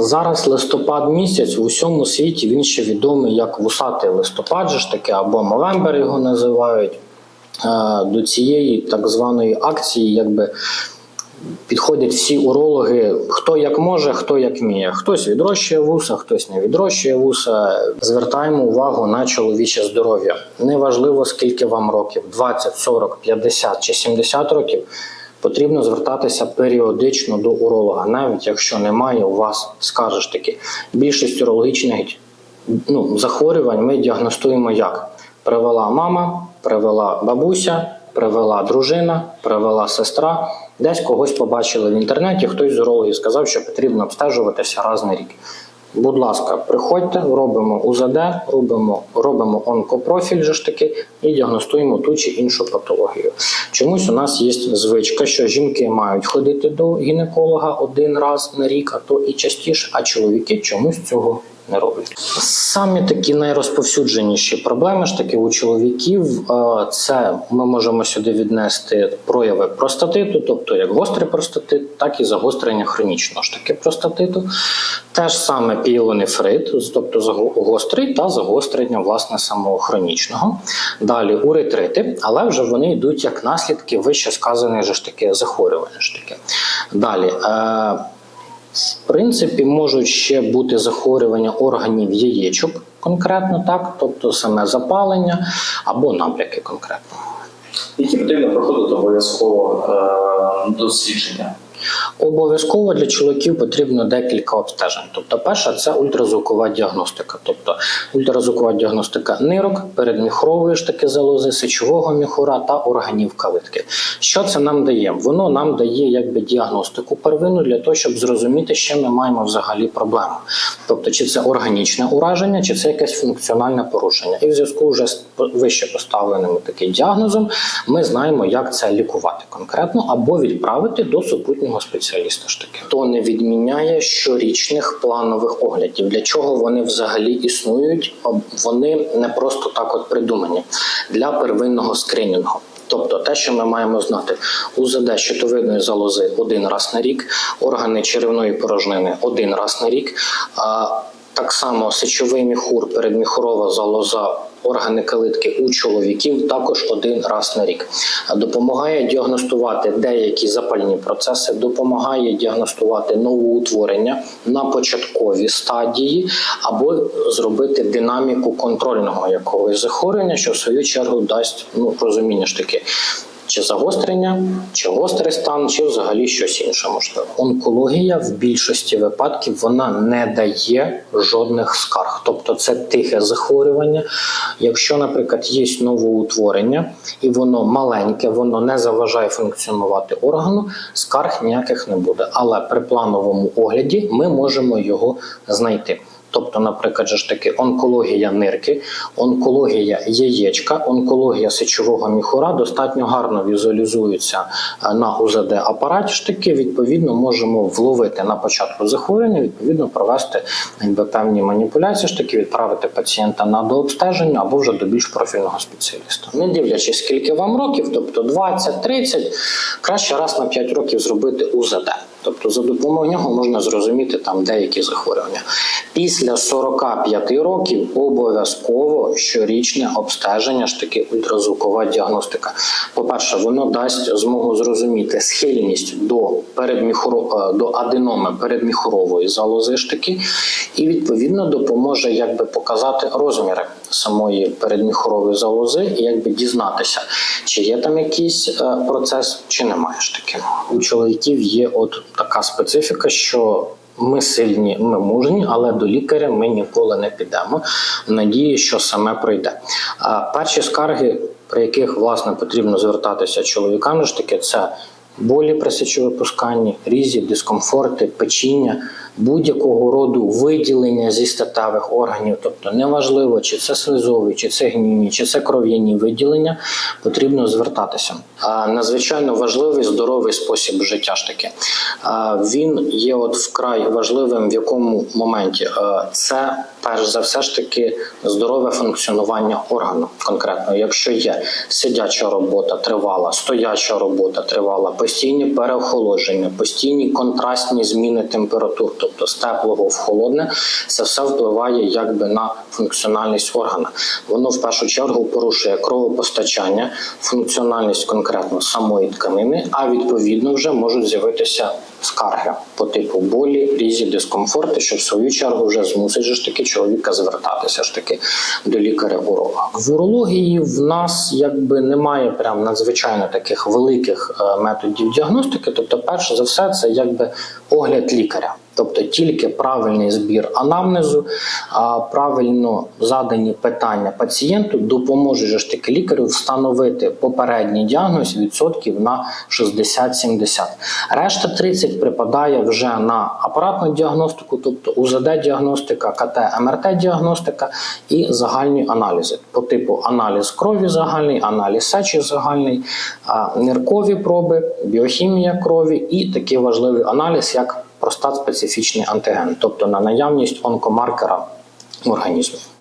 Зараз листопад місяць в усьому світі він ще відомий як вусатий листопад, же ж таки, або Мовембер його називають. До цієї так званої акції, якби підходять всі урологи, хто як може, хто як вміє. Хтось відрощує вуса, хтось не відрощує вуса. Звертаємо увагу на чоловіче здоров'я. Неважливо, скільки вам років 20, 40, 50 чи 70 років. Потрібно звертатися періодично до уролога, навіть якщо немає у вас, скажеш таки, більшість урологічних ну, захворювань ми діагностуємо як? Привела мама, привела бабуся, привела дружина, привела сестра. Десь когось побачили в інтернеті, хтось з урологів сказав, що потрібно обстежуватися раз на рік. Будь ласка, приходьте, робимо УЗД, робимо, робимо онкопрофіль же ж таки і діагностуємо ту чи іншу патологію. Чомусь у нас є звичка, що жінки мають ходити до гінеколога один раз на рік, а то і частіше, а чоловіки чомусь цього не роблять. Самі такі найрозповсюдженіші проблеми ж таки у чоловіків е, це ми можемо сюди віднести прояви простатиту, тобто як гострий простатит, так і загострення хронічного ж таки простатиту. Те ж саме піелонефрит, тобто гострий та загострення власне самого хронічного. Далі уретрити, але вже вони йдуть як наслідки вище сказаних ж таки захворювань. ж таки. Далі. Принципі, можуть ще бути захворювання органів яєчок конкретно, так, тобто саме запалення або напряки конкретно. Які потрібно проходити обов'язково е, дослідження? Обов'язково для чоловіків потрібно декілька обстежень. Тобто, перша це ультразвукова діагностика, тобто ультразвукова діагностика нирок, передміхрової ж таки залози, сечового міхура та органів калитки. Що це нам дає? Воно нам дає якби діагностику первинну для того, щоб зрозуміти, що ми маємо взагалі проблему. Тобто, чи це органічне ураження, чи це якесь функціональне порушення. І в зв'язку вже з вище поставленим таким діагнозом ми знаємо, як це лікувати конкретно або відправити до супутнього спеціаліста. ж таки. То не відміняє щорічних планових оглядів. Для чого вони взагалі існують? Вони не просто так от придумані для первинного скринінгу. Тобто те, що ми маємо знати, УЗД щитовидної залози один раз на рік, органи черевної порожнини один раз на рік. Так само сечовий міхур, передміхурова залоза, органи калитки у чоловіків також один раз на рік. Допомагає діагностувати деякі запальні процеси, допомагає діагностувати новоутворення на початковій стадії, або зробити динаміку контрольного якогось захворювання, що в свою чергу дасть ну розуміння ж таки. Чи загострення, чи гострий стан, чи взагалі щось інше можливо. Онкологія в більшості випадків вона не дає жодних скарг, тобто це тихе захворювання. Якщо, наприклад, є новоутворення і воно маленьке, воно не заважає функціонувати органу, скарг ніяких не буде. Але при плановому огляді ми можемо його знайти. Тобто, наприклад, ж таки онкологія нирки, онкологія яєчка, онкологія сечового міхура достатньо гарно візуалізуються е, на УЗД апараті. ж таки, відповідно, можемо вловити на початку захворювання, відповідно провести якби, певні маніпуляції, ж таки відправити пацієнта на дообстеження або вже до більш профільного спеціаліста. Не дивлячись, скільки вам років, тобто 20-30, краще раз на 5 років зробити УЗД. Тобто за допомогою нього можна зрозуміти там деякі захворювання. Після 45 років обов'язково щорічне обстеження ж таки ультразвукова діагностика. По-перше, воно дасть змогу зрозуміти схильність до передміхоро е, до аденоми передміхорової залози ж таки, і відповідно допоможе якби показати розміри самої передміхорової залози і якби дізнатися, чи є там якийсь е, процес, чи немає ж таки. У чоловіків є от така специфіка, що ми сильні, ми мужні, але до лікаря ми ніколи не підемо. Надії, що саме пройде. Перші скарги, при яких власне потрібно звертатися чоловікам, ж таки, це болі при сечовипусканні, різі, дискомфорти, печіння, будь-якого роду виділення зі статевих органів, тобто неважливо, чи це слизові, чи це гнійні, чи це кров'яні виділення, потрібно звертатися. А надзвичайно важливий здоровий спосіб життя ж таки. Він є от вкрай важливим в якому моменті. Це перш за все ж таки здорове функціонування органу конкретно. Якщо є сидяча робота тривала, стояча робота тривала, постійні переохолодження, постійні контрастні зміни температур, тобто з теплого в холодне, це все впливає якби на функціональність органа. Воно в першу чергу порушує кровопостачання, функціональність конкретно самої тканини, а відповідно вже можуть з'явитися скарги по типу болі, різі, дискомфорти, що в свою чергу вже змусить ж таки чоловіка звертатися ж таки до лікаря-уролога. В урології в нас якби немає прям надзвичайно таких великих е, методів діагностики. Тобто, перше за все, це якби огляд лікаря. Тобто тільки правильний збір анамнезу, правильно задані питання пацієнту допоможуть ж таки лікарю встановити попередній діагноз відсотків на 60-70. Решта 30 припадає вже на апаратну діагностику, тобто УЗД-діагностика, КТ, МРТ-діагностика і загальні аналізи по типу аналіз крові загальний, аналіз сечі загальний, ниркові проби, біохімія крові і такий важливий аналіз, як простат специфічний антиген, тобто на наявність онкомаркера в організмі.